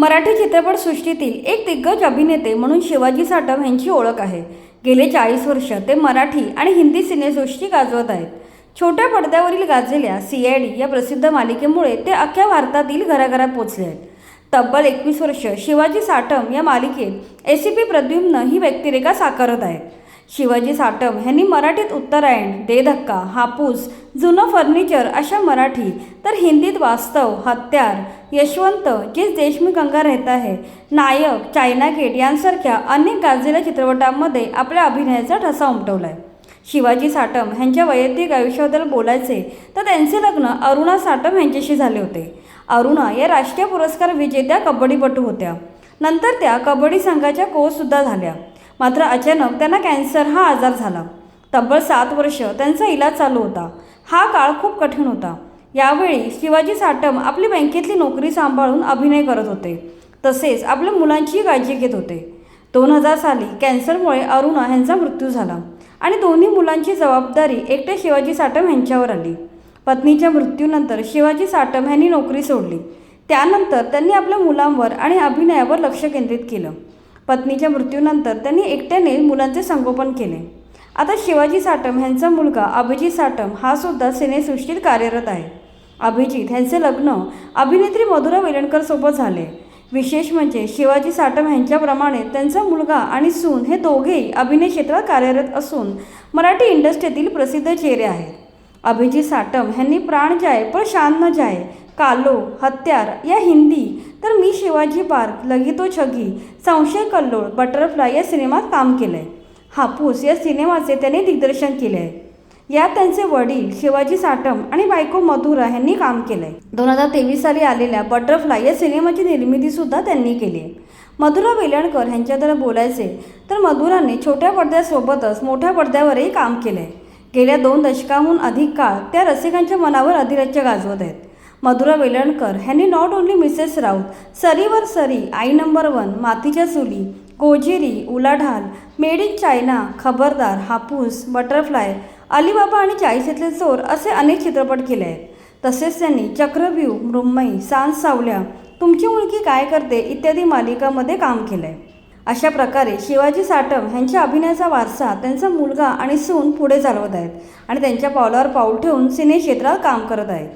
मराठी चित्रपटसृष्टीतील एक दिग्गज अभिनेते म्हणून शिवाजी साटम यांची ओळख आहे. गेले चाळीस वर्ष ते मराठी आणि हिंदी सिनेसृष्टी गाजवत आहेत. छोट्या पडद्यावरील गाजलेल्या सी आय डी या प्रसिद्ध मालिकेमुळे ते अख्ख्या भारतातील घराघरात पोचले आहेत. तब्बल एकवीस वर्ष शिवाजी साटम या मालिकेत ए सी पी प्रद्युम्न ही व्यक्तिरेखा साकारत आहेत. शिवाजी साटम ह्यांनी मराठीत उत्तरायण दे धक्का हापूस जुनं फर्निचर अशा मराठी तर हिंदीत वास्तव हत्यार यशवंत जिस देश में गंगा रहता है नायक चायना गेट यांसारख्या अनेक गाजलेल्या चित्रपटांमध्ये आपल्या अभिनयाचा ठसा उमटवला आहे शिवाजी साटम ह्यांच्या वैयक्तिक आयुष्याबद्दल बोलायचे तर त्यांचे लग्न अरुणा साटम यांच्याशी झाले होते. अरुणा या राष्ट्रीय पुरस्कार विजेत्या कबड्डीपटू होत्या. नंतर त्या कबड्डी संघाच्या कोचसुद्धा झाल्या. मात्र अचानक त्यांना कॅन्सर हा आजार झाला. तब्बल सात वर्ष त्यांचा इलाज चालू होता. हा काळ खूप कठीण होता. यावेळी शिवाजी साटम आपली बँकेतली नोकरी सांभाळून अभिनय करत होते. तसेच आपल्या मुलांचीही काळजी घेत होते. दोन हजार साली कॅन्सरमुळे अरुणा यांचा मृत्यू झाला आणि दोन्ही मुलांची जबाबदारी एकटे शिवाजी साटम यांच्यावर आली. पत्नीच्या मृत्यूनंतर शिवाजी साटम यांनी नोकरी सोडली. त्यानंतर त्यांनी आपल्या मुलांवर आणि अभिनयावर लक्ष केंद्रित केलं. पत्नीच्या मृत्यूनंतर त्यांनी एकट्याने मुलांचे संगोपन केले. आता शिवाजी साटम ह्यांचा मुलगा अभिजित साटम हा सुद्धा सिनेसृष्टीत कार्यरत आहे. अभिजित ह्यांचे लग्न अभिनेत्री मधुरा वेलणकर सोबत झाले. विशेष म्हणजे शिवाजी साटम ह्यांच्याप्रमाणे त्यांचा मुलगा आणि सून हे दोघेही अभिनय क्षेत्रात कार्यरत असून मराठी इंडस्ट्रीतील प्रसिद्ध चेहरे आहेत. अभिजित साटम ह्यांनी प्राण जाय पण शान न जाय. कालो हत्यार या हिंदी. तर मी शिवाजी पार्क लगीतो छगी संशय कल्लोळ बटरफ्लाय या सिनेमात काम केलं आहे हापूस या सिनेमाचे त्यांनी दिग्दर्शन केले आहे यात त्यांचे वडील शिवाजी साटम आणि बायको मधुरा यांनी काम केलं आहे दोन हजार तेवीस साली आलेल्या बटरफ्लाय या सिनेमाची निर्मितीसुद्धा त्यांनी केली. आहे मधुरा वेलणकर यांच्याबद्दल बोलायचे तर मधुराने छोट्या पडद्यासोबतच मोठ्या पडद्यावरही काम केलं आहे गेल्या दोन दशकाहून अधिक काळ त्या रसिकांच्या मनावर अधिराज्य गाजवत आहेत. मधुरा वेलणकर ह्यांनी नॉट ओन्ली मिसेस राऊत सरीवर सरी आई नंबर वन मातीच्या चुली गोजिरी उलाढाल मेड इन चायना खबरदार हापूस बटरफ्लाय अलिबाबा आणि चाळीसीतले चोर असे अनेक चित्रपट केले आहेत. तसेच त्यांनी चक्रव्यूह मृम्मई सांज सावल्या तुमची मुलगी काय करते इत्यादी मालिकामध्ये काम केलं आहे अशा प्रकारे शिवाजी साटम ह्यांच्या अभिनयाचा वारसा त्यांचा मुलगा आणि सून पुढे चालवत आहेत आणि त्यांच्या पावलावर पाऊल ठेवून सिने क्षेत्रात काम करत आहेत.